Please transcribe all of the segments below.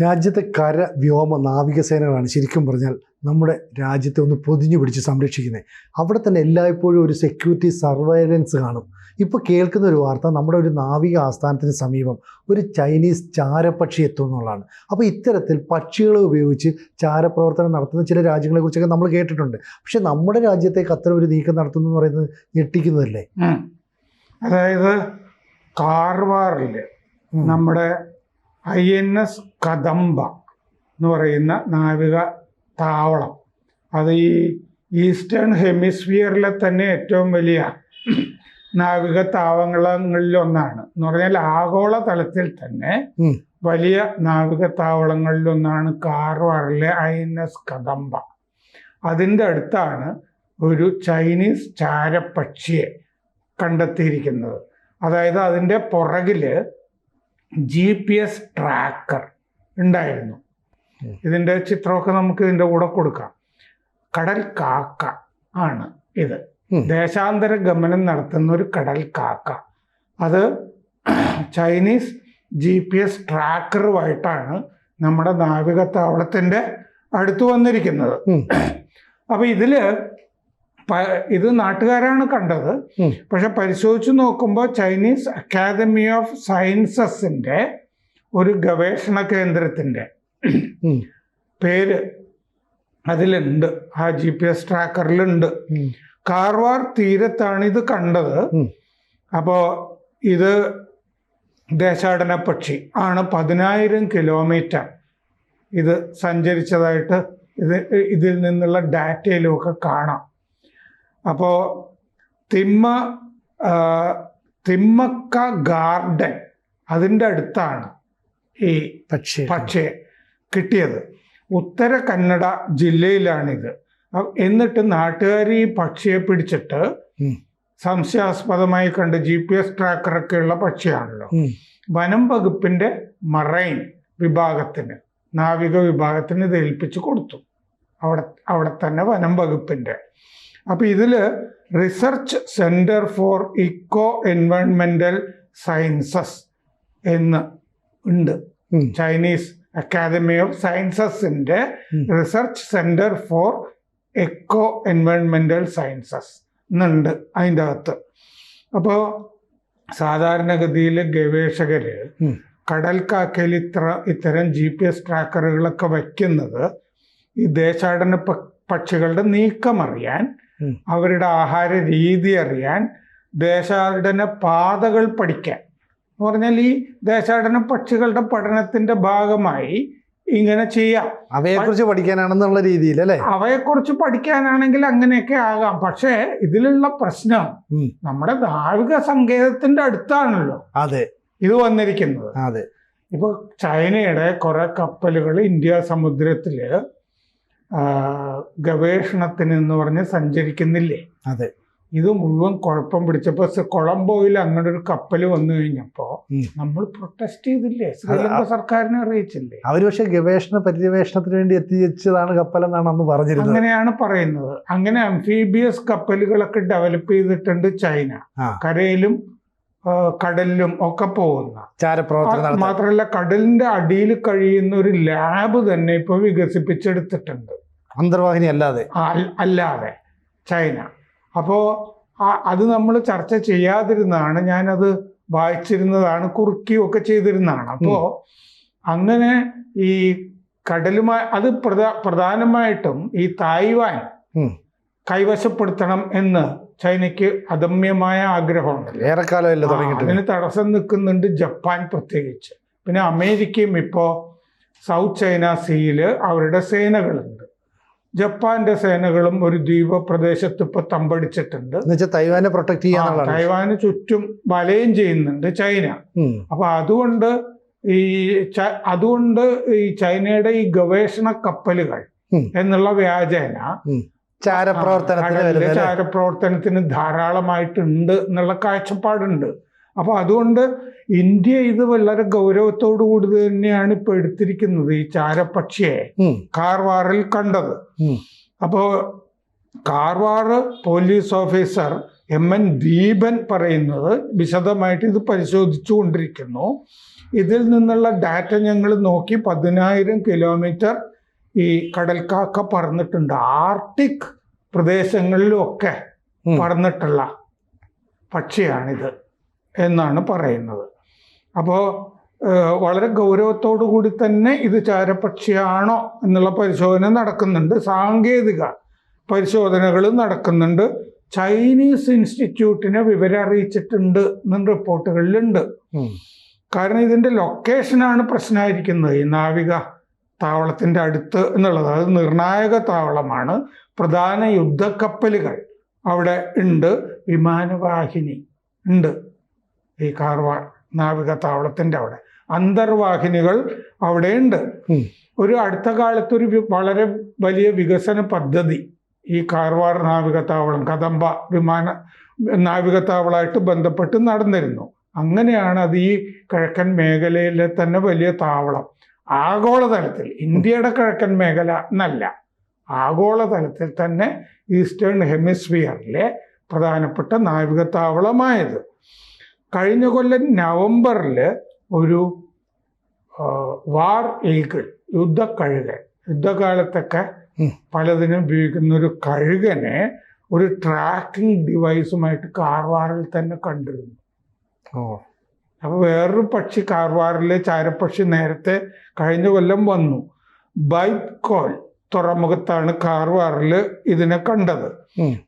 രാജ്യത്തെ കര വ്യോമ നാവികസേനകളാണ് ശരിക്കും പറഞ്ഞാൽ നമ്മുടെ രാജ്യത്തെ ഒന്ന് പൊതിഞ്ഞു പിടിച്ച് സംരക്ഷിക്കുന്നത് അവിടെ തന്നെ എല്ലായ്പ്പോഴും ഒരു സെക്യൂരിറ്റി സർവൈലൻസ് കാണും. ഇപ്പോൾ കേൾക്കുന്ന ഒരു വാർത്ത നമ്മുടെ ഒരു നാവിക ആസ്ഥാനത്തിന് സമീപം ഒരു ചൈനീസ് ചാരപ്പക്ഷി എത്തും എന്നുള്ളതാണ്. അപ്പോൾ ഇത്തരത്തിൽ പക്ഷികളെ ഉപയോഗിച്ച് ചാരപ്രവർത്തനം നടത്തുന്ന ചില രാജ്യങ്ങളെക്കുറിച്ചൊക്കെ നമ്മൾ കേട്ടിട്ടുണ്ട്. പക്ഷേ നമ്മുടെ രാജ്യത്തേക്ക് അത്തരം ഒരു നീക്കം നടത്തുന്നു എന്ന് പറയുന്നത് ഞെട്ടിക്കുന്നതല്ലേ? അതായത് കാർവാറിൽ ഉം. നമ്മുടെ ഐ എൻ എസ് കദംബ എന്ന് പറയുന്ന നാവിക താവളം. അത് ഈ ഈസ്റ്റേൺ ഹെമിസ്ഫിയറിലെ തന്നെ ഏറ്റവും വലിയ നാവിക താവളങ്ങളിൽ ഒന്നാണ് എന്ന് പറഞ്ഞാൽ ആഗോള തലത്തിൽ തന്നെ വലിയ നാവിക താവളങ്ങളിൽ ഒന്നാണ് കാർവാറിലെ ഐ എൻ എസ് കദംബ. അതിന്റെ അടുത്താണ് ഒരു ചൈനീസ് ചാരപ്പക്ഷിയെ കണ്ടെത്തിയിരിക്കുന്നത്. അതായത് അതിന്റെ പുറകിൽ ജി പി എസ് ട്രാക്കർ ഉണ്ടായിരുന്നു. ഇതിന്റെ ഇതിന്റെ ചിത്രമൊക്കെ നമുക്ക് ഇതിന്റെ കൂടെ കൊടുക്കാം. കടൽ കാക്ക ആണ് ഇത്. ദേശാന്തര ഗമനം നടത്തുന്ന ഒരു കടൽ കാക്ക. അത് ചൈനീസ് ജി പി എസ് ട്രാക്കറുമായിട്ടാണ് നമ്മുടെ നാവികത്താവളത്തിന്റെ അടുത്ത് വന്നിരിക്കുന്നത്. അപ്പോൾ ഇതിൽ ഇത് നാട്ടുകാരാണ് കണ്ടത്. പക്ഷെ പരിശോധിച്ച് നോക്കുമ്പോൾ ചൈനീസ് അക്കാദമി ഓഫ് സയൻസസിന്റെ ഒരു ഗവേഷണ കേന്ദ്രത്തിന്റെ പേര് അതിലുണ്ട്. ആ ജി പി എസ് ട്രാക്കറിലുണ്ട്. കാർവാർ തീരത്താണ് ഇത് കണ്ടത്. അപ്പോൾ ഇത് ദേശാടന പക്ഷി ആണ് പതിനായിരം കിലോമീറ്റർ ഇത് സഞ്ചരിച്ചതായിട്ട് ഇത് ഇതിൽ നിന്നുള്ള ഡാറ്റയിലുമൊക്കെ കാണാം. അപ്പോൾ തിമ്മ തിമ്മക്ക ഗാർഡൻ അതിന്റെ അടുത്താണ് ഈ പക്ഷേ പക്ഷേ കിട്ടിയത്. ഉത്തര കന്നഡ ജില്ലയിലാണിത്. എന്നിട്ട് നാട്ടുകാർ ഈ പക്ഷിയെ പിടിച്ചിട്ട്. സംശയാസ്പദമായി കണ്ട് ജി പി എസ് ട്രാക്കറൊക്കെ ഉള്ള പക്ഷിയാണല്ലോ വനം വകുപ്പിന്റെ മറൈൻ വിഭാഗത്തിന് നാവിക വിഭാഗത്തിന് ഇത് ഏൽപ്പിച്ചു കൊടുത്തു. അവിടെ അവിടെ തന്നെ വനം വകുപ്പിന്റെ അപ്പൊ ഇതിൽ റിസർച്ച് സെന്റർ ഫോർ ഇക്കോ എൻവയോൺമെന്റൽ സയൻസസ് എന്ന് ഉണ്ട് ചൈനീസ് അക്കാദമി ഓഫ് സയൻസസിന്റെ ഉം. റിസർച്ച് സെന്റർ ഫോർ എക്കോ എൻവയോൺമെന്റൽ സയൻസസ് എന്നുണ്ട് അതിന്റെ അകത്ത് അപ്പോൾ സാധാരണഗതിയിൽ ഗവേഷകർ കടൽക്കാക്കയിൽ കടൽ കാക്കയിൽ ഇത്ര ഇത്തരം ജി പി എസ് ട്രാക്കറുകളൊക്കെ വയ്ക്കുന്നത് ഈ ദേശാടന പക്ഷികളുടെ നീക്കം അറിയാൻ ഉം. അവരുടെ ആഹാര രീതി അറിയാൻ ദേശാടന പാതകൾ പഠിക്കാൻ. എന്ന് പറഞ്ഞാൽ ഈ ദേശാടന പക്ഷികളുടെ പഠനത്തിന്റെ ഭാഗമായി ഇങ്ങനെ ചെയ്യാം. അവയെക്കുറിച്ച് പഠിക്കാനാണെന്നുള്ള രീതിയിൽ അല്ലേ അവയെക്കുറിച്ച് പഠിക്കാനാണെങ്കിൽ അങ്ങനെയൊക്കെ ആകാം. പക്ഷേ ഇതിലുള്ള പ്രശ്നം നമ്മുടെ ധാർമ്മിക സങ്കേതത്തിന്റെ അടുത്താണല്ലോ അതെ. ഇത് വന്നിരിക്കുന്നത്. അതെ. ഇപ്പൊ ചൈനയുടെ കുറെ കപ്പലുകൾ ഇന്ത്യ സമുദ്രത്തിൽ ഗവേഷണത്തിന് എന്ന് പറഞ്ഞ് സഞ്ചരിക്കുന്നില്ലേ? അതെ. ഇത് മുഴുവൻ കുഴപ്പം പിടിച്ചപ്പോ കൊളംബോയിൽ അങ്ങനെ ഒരു കപ്പൽ വന്നു കഴിഞ്ഞപ്പോ നമ്മൾ പ്രൊട്ടസ്റ്റ് ചെയ്തില്ലേ? ശ്രീലങ്ക സർക്കാരിനെ അറിയിച്ചില്ലേ? അവർ പക്ഷേ ഗവേഷണ പര്യവേഷണത്തിന് വേണ്ടി എത്തിച്ചതാണ് കപ്പലെന്നാണ് അന്ന് പറഞ്ഞിരുന്നത്. അങ്ങനെയാണ് പറയുന്നത്. അങ്ങനെ അംഫീബിയസ് കപ്പലുകളൊക്കെ ഡെവലപ്പ് ചെയ്തിട്ടുണ്ട് ചൈന. കരയിലും കടലിലും ഒക്കെ പോകുന്ന. മാത്രമല്ല കടലിന്റെ അടിയിൽ കഴിയുന്ന ഒരു ലാബ് തന്നെ ഇപ്പൊ വികസിപ്പിച്ചെടുത്തിട്ടുണ്ട്. അന്തർവാഹിനി അല്ലാതെ അല്ലാതെ. ചൈന. അപ്പോൾ അത് നമ്മൾ ചർച്ച ചെയ്യാതിരുന്നതാണ് ഞാനത് വായിച്ചിരുന്നതാണ് കുറുക്കിയൊക്കെ ചെയ്തിരുന്നതാണ്. അപ്പോൾ അങ്ങനെ ഈ കടലുമായി അത് പ്രധാ പ്രധാനമായിട്ടും ഈ തായ്വാൻ. കൈവശപ്പെടുത്തണം എന്ന് ചൈനയ്ക്ക് അദമ്യമായ ആഗ്രഹമുണ്ട് ഏറെക്കാലമല്ല തുടങ്ങിയിട്ട് അതിന് തടസ്സം നിൽക്കുന്നുണ്ട് ജപ്പാൻ പ്രത്യേകിച്ച്. പിന്നെ അമേരിക്കയും ഇപ്പോൾ സൗത്ത് ചൈന സീയിൽ അവരുടെ സേനകളുണ്ട്. ജപ്പാന്റെ സേനകളും ഒരു ദ്വീപ പ്രദേശത്ത് ഇപ്പൊ തമ്പടിച്ചിട്ടുണ്ട്. തൈവാനെ പ്രൊട്ടക്ട് ചെയ്യാൻ തൈവാന് ചുറ്റും വലയും ചെയ്യുന്നുണ്ട് ചൈന. അപ്പൊ അതുകൊണ്ട് ഈ അതുകൊണ്ട് ഈ ചൈനയുടെ ഈ ഗവേഷണ കപ്പലുകൾ എന്നുള്ള വ്യാജേന ചാരപ്രവർത്തനത്തിന്? ചാരപ്രവർത്തനത്തിന് ധാരാളമായിട്ടുണ്ട് എന്നുള്ള കാഴ്ചപ്പാടുണ്ട്. അപ്പൊ അതുകൊണ്ട് ഇന്ത്യ ഇത് വളരെ ഗൗരവത്തോടു കൂടി തന്നെയാണ് ഇപ്പൊ എടുത്തിരിക്കുന്നത് ഈ ചാരപ്പക്ഷിയെ ഉം. കാർവാറിൽ കണ്ടത്. അപ്പോ Karwar police officer M N Deepan പറയുന്നത് വിശദമായിട്ട് ഇത് പരിശോധിച്ചു കൊണ്ടിരിക്കുന്നു. ഇതിൽ നിന്നുള്ള ഡാറ്റ ഞങ്ങൾ നോക്കി പതിനായിരം കിലോമീറ്റർ ഈ കടൽക്കാക്ക പറന്നിട്ടുണ്ട്. ആർട്ടിക് പ്രദേശങ്ങളിലുമൊക്കെ. പറന്നിട്ടുള്ള പക്ഷിയാണിത് എന്നാണ് പറയുന്നത്. അപ്പോൾ വളരെ ഗൗരവത്തോടു കൂടി തന്നെ ഇത് ചാരപക്ഷിയാണോ എന്നുള്ള പരിശോധന നടക്കുന്നുണ്ട്. സാങ്കേതിക പരിശോധനകൾ നടക്കുന്നുണ്ട്. ചൈനീസ് ഇൻസ്റ്റിറ്റ്യൂട്ടിനെ വിവരം അറിയിച്ചിട്ടുണ്ട് എന്ന റിപ്പോർട്ടുകളിലുണ്ട്. കാരണം ഇതിന്റെ ലൊക്കേഷനാണ് പ്രശ്നമായിരിക്കുന്നത്. ഈ നാവിക താവളത്തിന്റെ അടുത്ത് എന്നുള്ളത്. അത് നിർണായക താവളമാണ്. പ്രധാന യുദ്ധക്കപ്പലുകൾ അവിടെ ഉണ്ട്. വിമാനവാഹിനി ഉണ്ട്. ഈ കാർവാർ. നാവിക താവളത്തിന്റെ അവിടെ. അന്തർവാഹിനികൾ അവിടെയുണ്ട്. ഒരു അടുത്ത കാലത്ത് ഒരു വളരെ വലിയ വികസന പദ്ധതി ഈ കാർവാർ നാവികത്താവളം കദംബ വിമാന നാവികത്താവളമായിട്ട് ബന്ധപ്പെട്ട് നടന്നിരുന്നു. അങ്ങനെയാണ് അത് ഈ കിഴക്കൻ മേഖലയിലെ തന്നെ വലിയ താവളം. ആഗോളതലത്തിൽ ഇന്ത്യയുടെ കിഴക്കൻ മേഖല എന്നല്ല ആഗോളതലത്തിൽ തന്നെ ഈസ്റ്റേൺ ഹെമിസ്ഫിയറിലെ പ്രധാനപ്പെട്ട നാവികത്താവളമായത്. കഴിഞ്ഞ കൊല്ലം നവംബറിൽ ഒരു വാർ ഈഗിൾ യുദ്ധക്കഴുകൻ. യുദ്ധകാലത്തൊക്കെ. പലതിനും ഉപയോഗിക്കുന്ന ഒരു കഴുകനെ ഒരു ട്രാക്കിംഗ് ഡിവൈസുമായിട്ട് കാർവാറിൽ തന്നെ കണ്ടിരുന്നു. ഓ. അപ്പോൾ വേറൊരു പക്ഷി കാർവാറിലെ ചാരപ്പക്ഷി നേരത്തെ കഴിഞ്ഞ കൊല്ലം വന്നു. ബൈക്കോൽ തുറമുഖത്താണ് കാർവാറിൽ ഇതിനെ കണ്ടത്.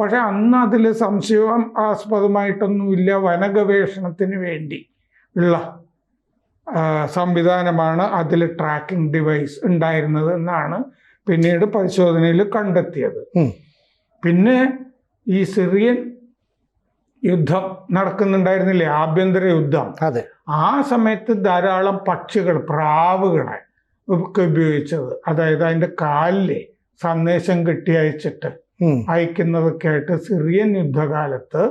പക്ഷെ അന്ന് അതിൽ സംശയം ആസ്പദമായിട്ടൊന്നുമില്ല വനഗവേഷണത്തിന് വേണ്ടി ഉള്ള സംവിധാനമാണ് അതിൽ ട്രാക്കിംഗ് ഡിവൈസ് ഉണ്ടായിരുന്നത് എന്നാണ് പിന്നീട് പരിശോധനയിൽ കണ്ടെത്തിയത്. പിന്നെ ഈ സിറിയൻ യുദ്ധം നടക്കുന്നുണ്ടായിരുന്നില്ലേ? ആഭ്യന്തര യുദ്ധം. ആ സമയത്ത് ധാരാളം പക്ഷികൾ പ്രാവുകളെ ഒക്കെ ഉപയോഗിച്ചത് അതായത് അതിന്റെ കാലിലെ സന്ദേശം കെട്ടി അയച്ചിട്ട്. അയക്കുന്നതൊക്കെ ആയിട്ട് സിറിയൻ യുദ്ധകാലത്ത്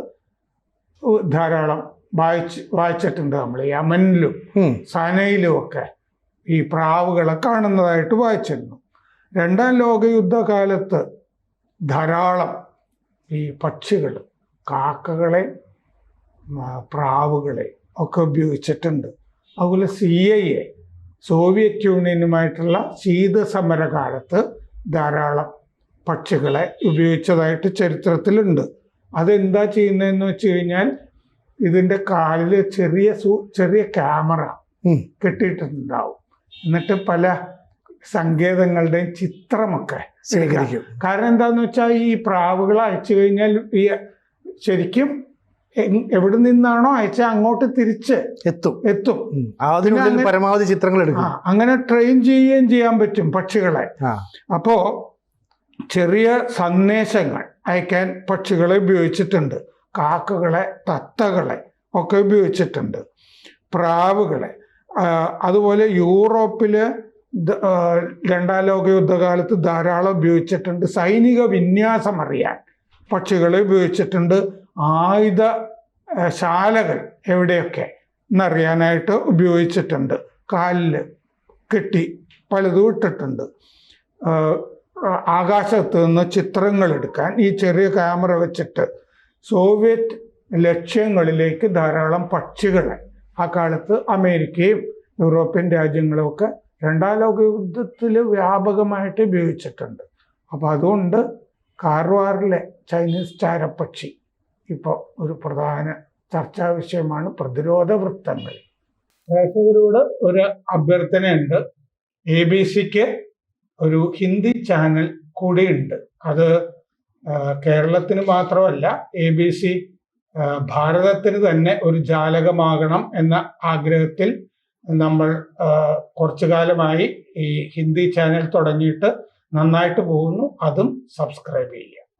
ധാരാളം വായിച്ച് വായിച്ചിട്ടുണ്ട് നമ്മൾ യമനിലും. സനയിലും ഒക്കെ ഈ പ്രാവുകളെ കാണുന്നതായിട്ട് വായിച്ചിരുന്നു രണ്ടാം ലോക യുദ്ധകാലത്ത് ധാരാളം ഈ പക്ഷികൾ കാക്കകളെ പ്രാവുകളെ ഒക്കെ ഉപയോഗിച്ചിട്ടുണ്ട് അതുപോലെ സി ഐ എ സോവിയറ്റ് യൂണിയനുമായിട്ടുള്ള ശീതസമര കാലത്ത് ധാരാളം പക്ഷികളെ ഉപയോഗിച്ചതായിട്ട് ചരിത്രത്തിലുണ്ട്. അതെന്താ ചെയ്യുന്നതെന്ന് വെച്ച് കഴിഞ്ഞാൽ ഇതിന്റെ കാലിൽ ചെറിയ സൂ ചെറിയ ക്യാമറ കെട്ടിയിട്ടുണ്ടാവും. എന്നിട്ട് പല സങ്കേതങ്ങളുടെയും ചിത്രമൊക്കെ ശേഖരിക്കും കാരണം എന്താന്ന് വെച്ചാൽ ഈ പ്രാവുകൾ അയച്ചു കഴിഞ്ഞാൽ ഈ ശരിക്കും എവിടെ നിന്നാണോ അയച്ച അങ്ങോട്ട് തിരിച്ച് എത്തും. എത്തും. അതിനുള്ളിൽ പരമാവധി ചിത്രങ്ങൾ എടുക്കും. അങ്ങനെ ട്രെയിൻ ചെയ്യുകയും ചെയ്യാൻ പറ്റും പക്ഷികളെ. അപ്പോ ചെറിയ സന്ദേശങ്ങൾ അയക്കാൻ പക്ഷികളെ ഉപയോഗിച്ചിട്ടുണ്ട്. കാക്കകളെ തത്തകളെ ഒക്കെ ഉപയോഗിച്ചിട്ടുണ്ട്. പ്രാവുകളെ. അതുപോലെ യൂറോപ്പിൽ രണ്ടാം ലോക യുദ്ധകാലത്ത് ധാരാളം ഉപയോഗിച്ചിട്ടുണ്ട്. സൈനിക വിന്യാസം അറിയാൻ പക്ഷികളെ ഉപയോഗിച്ചിട്ടുണ്ട്. ആയുധ ശാലകൾ എവിടെയൊക്കെ എന്നറിയാനായിട്ട് ഉപയോഗിച്ചിട്ടുണ്ട്. കാലിൽ കെട്ടി പലതും ഇട്ടിട്ടുണ്ട് ആകാശത്ത് നിന്ന് ചിത്രങ്ങൾ എടുക്കാൻ ഈ ചെറിയ ക്യാമറ വെച്ചിട്ട് സോവിയറ്റ് ലക്ഷ്യങ്ങളിലേക്ക് ധാരാളം പക്ഷികളെ ആ കാലത്ത് അമേരിക്കയും യൂറോപ്യൻ രാജ്യങ്ങളുമൊക്കെ രണ്ടാം ലോക യുദ്ധത്തിൽ വ്യാപകമായിട്ട് ഉപയോഗിച്ചിട്ടുണ്ട്. അപ്പോൾ അതുകൊണ്ട് കാർവാറിലെ ചൈനീസ് ചാരപ്പക്ഷി ഇപ്പോൾ ഒരു പ്രധാന ചർച്ചാ വിഷയമാണ് പ്രതിരോധ വൃത്തങ്ങൾ. പ്രേക്ഷകരോട് ഒരു അഭ്യർത്ഥനയുണ്ട്. എ ബി സിക്ക് ഒരു ഹിന്ദി ചാനൽ കൂടിയുണ്ട്. അത് കേരളത്തിന് മാത്രമല്ല എ ബി സി ഭാരതത്തിന് തന്നെ ഒരു ജാലകമാകണം എന്ന ആഗ്രഹത്തിൽ നമ്മൾ കുറച്ചു കാലമായി ഈ ഹിന്ദി ചാനൽ തുടങ്ങിയിട്ട് നന്നായിട്ട് പോകുന്നു. അതും സബ്സ്ക്രൈബ് ചെയ്യുക.